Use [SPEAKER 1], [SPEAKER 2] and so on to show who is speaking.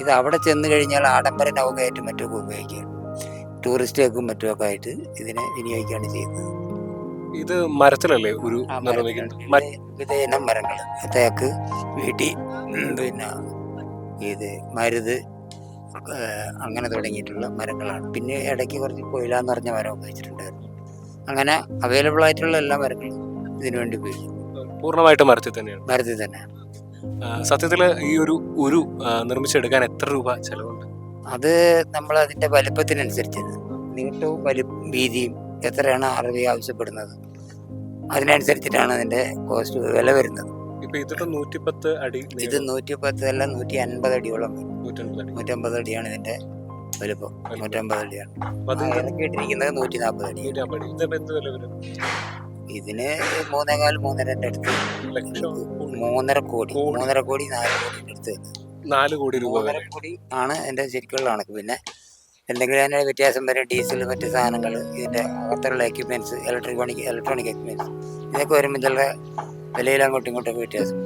[SPEAKER 1] ഇത് അവിടെ ചെന്ന് കഴിഞ്ഞാൽ ആഡംബര നൗകയായിട്ടും മറ്റൊക്കെ ഉപയോഗിക്കുകയാണ് ടൂറിസ്റ്റുകൾക്കും മറ്റുമൊക്കെ ആയിട്ട് ഇതിനെ വിനിയോഗിക്കുകയാണ് ചെയ്യുന്നത്.
[SPEAKER 2] ഇത് മരത്തിലല്ലേ ഒരു വിധേയനം
[SPEAKER 1] മരങ്ങൾ, തേക്ക് വീട്ടി പിന്നെ ഇത് മരുത് അങ്ങനെ തുടങ്ങിയിട്ടുള്ള മരങ്ങളാണ്. പിന്നെ ഇടയ്ക്ക് കുറച്ച് കൊയില എന്ന് പറഞ്ഞ മരം ഉപയോഗിച്ചിട്ടുണ്ടായിരുന്നു അങ്ങനെ അവൈലബിൾ ആയിട്ടുള്ള എല്ലാ മരങ്ങളും ഇതിനുവേണ്ടി ഉപയോഗിക്കും.
[SPEAKER 2] പൂർണമായിട്ട് മരത്തിൽ തന്നെയാണ്.
[SPEAKER 1] മരത്തിൽ തന്നെ
[SPEAKER 2] ആ, സത്യത്തിൽ ഈ ഒരു ഒരു നിർമ്മിച്ചെടുക്കാൻ എത്ര രൂപ ചെലവുണ്ട്?
[SPEAKER 1] അത് നമ്മൾ അതിന്റെ വലിപ്പത്തിനനുസരിച്ച് നീട്ടവും വലി വീതിയും എത്രയാണ് അറബി ആവശ്യപ്പെടുന്നത് അതിനനുസരിച്ചിട്ടാണ് അതിന്റെ കോസ്റ്റ് വില വരുന്നത്.
[SPEAKER 2] ഇപ്പൊ ഇതിട്ട് നൂറ്റിപ്പത്ത് അടി
[SPEAKER 1] ഇത് നൂറ്റി പത്ത് അല്ല നൂറ്റി അൻപത് അടിയോളം നൂറ്റമ്പത് അടിയാണ് ഇതിന്റെ വലുപ്പം. നൂറ്റമ്പത് അടിയാണ്. കേട്ടിരിക്കുന്നത് നൂറ്റി നാൽപ്പത് അടി. ഇതിന് മൂന്നേകാൽ മൂന്നരന്റെ അടുത്ത്
[SPEAKER 2] ലക്ഷം
[SPEAKER 1] മൂന്നര കോടി. മൂന്നര കോടി നാല് കോടി അടുത്ത്.
[SPEAKER 2] നാല് കോടി രൂപ
[SPEAKER 1] മൂന്നര കോടി ആണ് എന്റെ ശരിക്കുള്ള കണക്ക് പിന്നെ എന്തെങ്കിലും അതിന് വ്യത്യാസം വരെ ഡീസൽ മറ്റ് സാധനങ്ങൾ ഇതിന്റെ അകത്തുള്ള എക്യുപ്മെന്റ്സ് ഇലക്ട്രോണിക് ഇലക്ട്രോണിക് എക്യുപ്മെന്റ്സ് ഇതൊക്കെ വരുമ്പോൾ ചില വിലയിൽ അങ്ങോട്ടും ഇങ്ങോട്ടൊക്കെ വ്യത്യാസം.